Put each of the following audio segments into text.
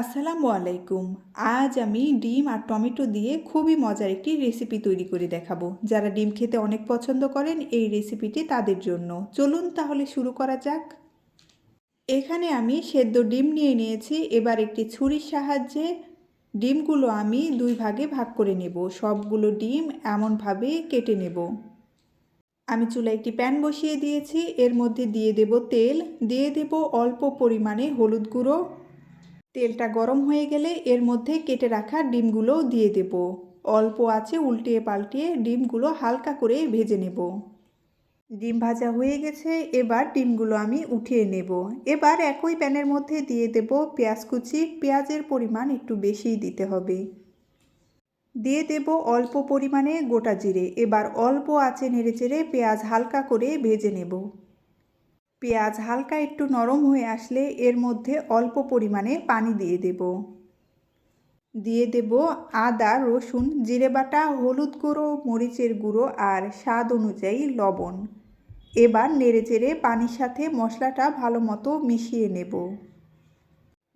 আসসালামু আলাইকুম। আজ আমি ডিম আর টমেটো দিয়ে খুবই মজার একটি রেসিপি তৈরি করে দেখাবো। যারা ডিম খেতে অনেক পছন্দ করেন, এই রেসিপিটি তাদের জন্য। চলুন তাহলে শুরু করা যাক। এখানে আমি সেদ্ধ ডিম নিয়ে নিয়েছি। এবার একটি ছুরির সাহায্যে ডিমগুলো আমি দুই ভাগে ভাগ করে নেব। সবগুলো ডিম এমনভাবে কেটে নেব। আমি চুলায় একটি প্যান বসিয়ে দিয়েছি। এর মধ্যে দিয়ে দেব তেল। দিয়ে দেব অল্প পরিমাণে হলুদ গুঁড়ো। তেলটা গরম হয়ে গেলে এর মধ্যে কেটে রাখা ডিমগুলো দিয়ে দেব। অল্প আছে উল্টিয়ে পাল্টিয়ে ডিমগুলো হালকা করে ভেজে নেব। ডিম ভাজা হয়ে গেছে, এবার ডিমগুলো আমি উঠিয়ে নেব। এবার একই প্যানের মধ্যে দিয়ে দেব পেঁয়াজ কুচি। পেঁয়াজের পরিমাণ একটু বেশিই দিতে হবে। দিয়ে দেব অল্প পরিমাণে গোটা জিরে। এবার অল্প আছে নেড়েচেড়ে পেঁয়াজ হালকা করে ভেজে নেব। পেঁয়াজ হালকা একটু নরম হয়ে আসলে এর মধ্যে অল্প পরিমাণে পানি দিয়ে দেব। দিয়ে দেব আদা, রসুন, জিরে বাটা, হলুদ গুঁড়ো, মরিচের গুঁড়ো আর স্বাদ অনুযায়ী লবণ। এবার নেড়েচেড়ে পানির সাথে মশলাটা ভালো মতো মিশিয়ে নেব।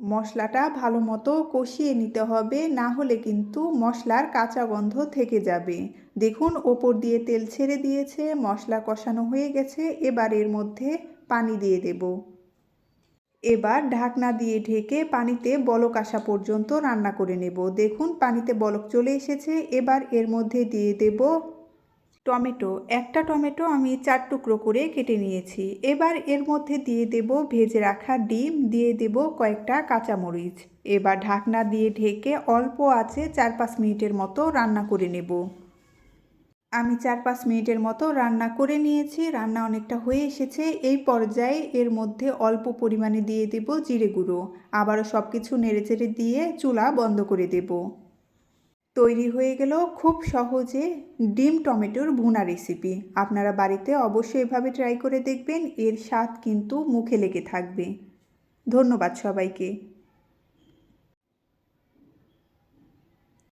মশলাটা ভালো মতো কষিয়ে নিতে হবে, না হলে কিন্তু মশলার কাঁচা গন্ধ থেকে যাবে। দেখুন, ওপর দিয়ে তেল ছেড়ে দিয়েছে, মশলা কষানো হয়ে গেছে, এবার এর মধ্যে পানি দিয়ে দেব। এবার ঢাকনা দিয়ে ঢেকে পানিতে বলক আসা পর্যন্ত রান্না করে নেব। দেখুন, পানিতে বলক চলে এসেছে। এবার এর মধ্যে দিয়ে দেব টমেটো। একটা টমেটো আমি চার টুকরো করে কেটে নিয়েছি। এবার এর মধ্যে দিয়ে দেব ভেজে রাখা ডিম। দিয়ে দেব কয়েকটা কাঁচামরিচ। এবার ঢাকনা দিয়ে ঢেকে অল্প আছে চার পাঁচ মিনিটের মতো রান্না করে নেব। আমি চার পাঁচ মিনিটের মতো রান্না করে নিয়েছি, রান্না অনেকটা হয়ে এসেছে। এই পর্যায়ে এর মধ্যে অল্প পরিমাণে দিয়ে দেব জিরে গুঁড়ো। আবারও সব কিছু নেড়েচেড়ে দিয়ে চুলা বন্ধ করে দেব। তৈরি হয়ে গেল খুব সহজে ডিম টমেটোর ভুনা রেসিপি। আপনারা বাড়িতে অবশ্যই এভাবে ট্রাই করে দেখবেন, এর স্বাদ কিন্তু মুখে লেগে থাকবে। ধন্যবাদ সবাইকে।